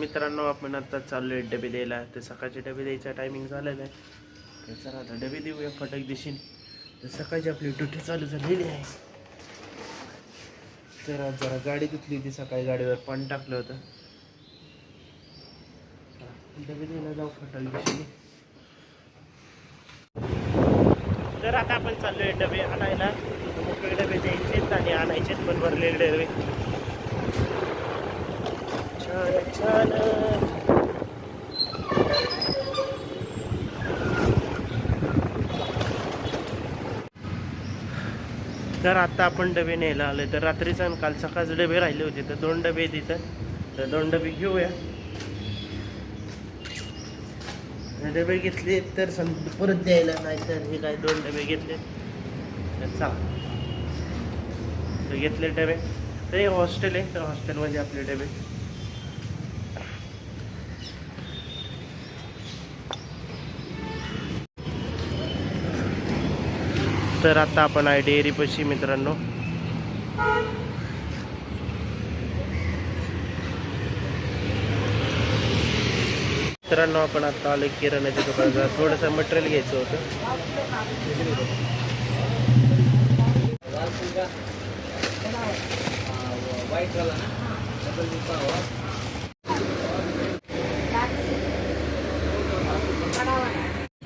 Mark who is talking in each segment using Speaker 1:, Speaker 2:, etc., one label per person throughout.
Speaker 1: मित्रांनो आपण आता चाललोय डबे द्यायला. तर सकाळचे डबे द्यायचा टायमिंग झालेला आहे. तर चला आता डबे देऊया फटक दिशीन तर सकाळची आपली ड्युटी चालू झालेली आहे. तर आज जरा गाडी धुतली होती सकाळी गाडीवर पाणी टाकलं होतं. डबे द्यायला जाऊ फटक दिशी तर आता आपण चाललोय डबे आणायला. मोकळे डबे द्यायचे आणि आणायचे पण भरलेले डबे. छान छान तर आता आपण डबे न्यायला आलोय. तर रात्रीचा आणि काल सकाळचे डबे राहिले होते. तर दोन डबे तिथं तर दोन डबे घेऊया. डबे घेतले तर सं परत द्यायला नाही तर हे काय दोन डबे घेतले. तर चाल. तर घेतले डबे. तर हे हॉस्टेल आहे. तर हॉस्टेलमध्ये आपले डबे. तर आता आपण आहे डेअरीपाशी मित्रांनो. मित्रांनो आपण आता आलो किराणाच्या दुकानाचा थोडंसं मटेरियल घ्यायचं होतं.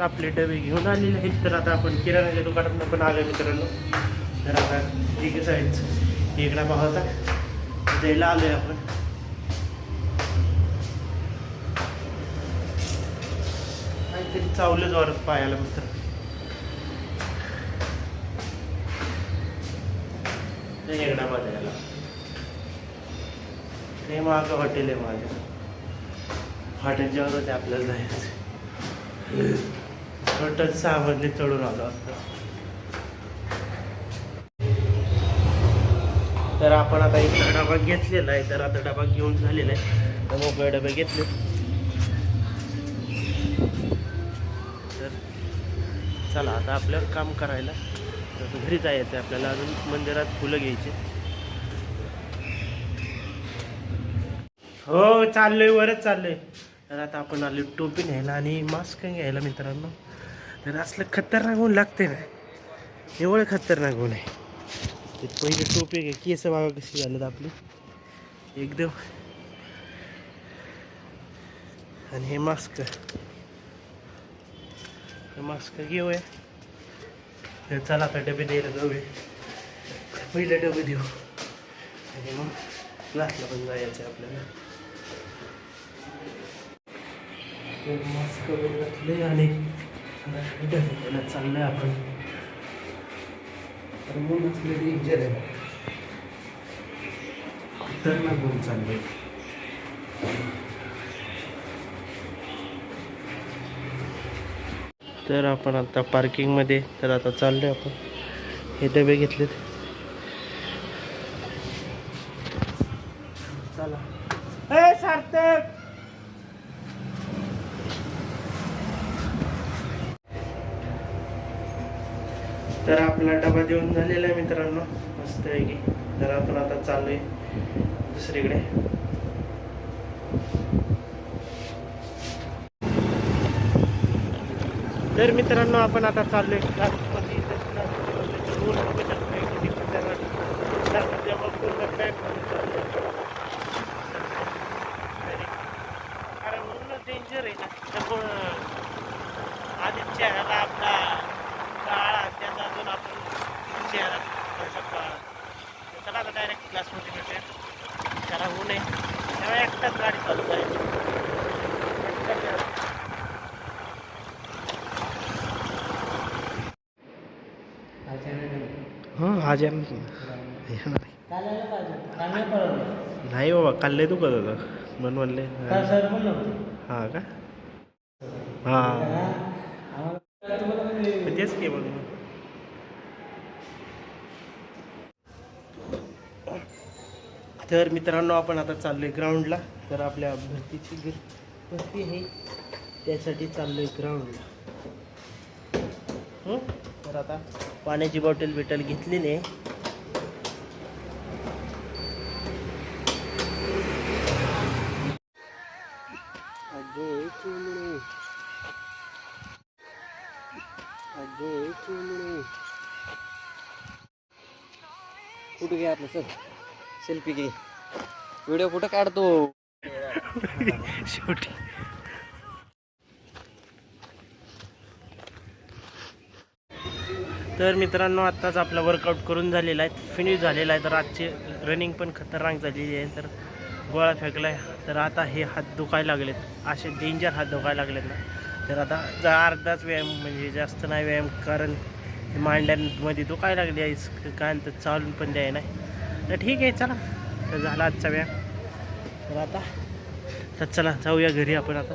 Speaker 1: आपले डबे घेऊन आलेले आहेत. तर आता आपण किराणाच्या दुकानात पण आलो मित्रांनो. तर आता एकच आहेत साईडच एक डबा होता द्यायला आलोय आपण. काहीतरी चावलं जोरात पायाला मित्र. एक डबा द्यायला ते माझं हॉटेल आहे माझं. हॉटेलच्यावरच आपल्याला जायचं. हॉटेल सावरले चढून आलो असतो तर आपण आता एक डबा घेतलेला आहे तर आता डबा घेऊन झालेला आहे. तर मोकळे डबे घेतले. तर चला आता आपल्यावर काम करायला. तर घरी जायचं आहे आपल्याला अजून मंदिरात फुलं घ्यायची. हो चाललोय वरच चाललोय. तर आता आपण आलो टोपी न्यायला आणि मास्क घ्यायला मित्रांनो. तर असलं खतरनाक होऊन लागते ना. एवढं खतरनाक होऊन आहे. ते पहिले टोपी घ्या केस बाबा कशी झालेत आपली. एकदम. आणि हे मास्क हे मास्क घेऊया. तर चला आता डबे द्यायला जाऊया. पहिले डबे देऊ. आणि मग क्लासला पण जायचं आहे आपल्याला. तर मास्क वगैरे घातले आणि आपण. तर मग असले डेंजर आहे. होऊन चाललंय तर आपण आता पार्किंगमध्ये तर आता चाललोय आपण. हे डबे घेतलेत. चला. ए सार्थक! तर आपला डबा देऊन झालेला आहे मित्रांनो. मस्त आहे की. तर आपण आता चाललोय दुसरीकडे. तर मित्रांनो आपण आता चाललोय क्लासमध्ये तर क्लासमध्ये दोन रुपयाच्या pack किती खतरनाक. क्लासमध्ये मग पूर्ण pack होऊन चाललोय. तरी- कारण ऊन डेंजर आहे ना त्यामुळं आधी चेहरा आपला काळा त्याचा अजून आपण चेहरा थोडासा काळा तर चला आता डायरेक्ट क्लासमध्ये भेटेल त्याला त्यामुळे एकटाच गाडी चालू हां आज येणार नाही बाबा काल लय दुखत होतं म्हणून म्हणले. हां का? हां. तेच की मग. तर मित्रांनो आपण आता चाललोय ग्राउंडला तर आपल्या भरतीची गिर भरती आहे. त्यासाठी चाललोय ग्राउंडला तर आता पाण्याची बॉटल बिटल घेतली नाही
Speaker 2: चिमणे कुठे घ्या आपलं सर? सेल्फी घे. व्हिडिओ कुठं काढतो?
Speaker 1: शेवटी. तर मित्रांनो आत्ताच आपला वर्कआउट करून झालेला आहे. फिनिश झालेला आहे. तर आजची रनिंग पण खतरनाक झालेली आहे. तर गोळा फेकला आहे तर आता हे हात दुखायला लागलेत. असे डेंजर हात दुखायला लागलेत ना. तर आता जा अर्धाच व्यायाम म्हणजे जास्त नाही व्यायाम. कारण मांड्यांमध्ये दुखायला लागली आहे. काय तर चालून पण द्याय नाही. तर ठीक आहे चला. तर झाला आजचा व्यायाम तर आता तर चला जाऊया घरी आपण आता.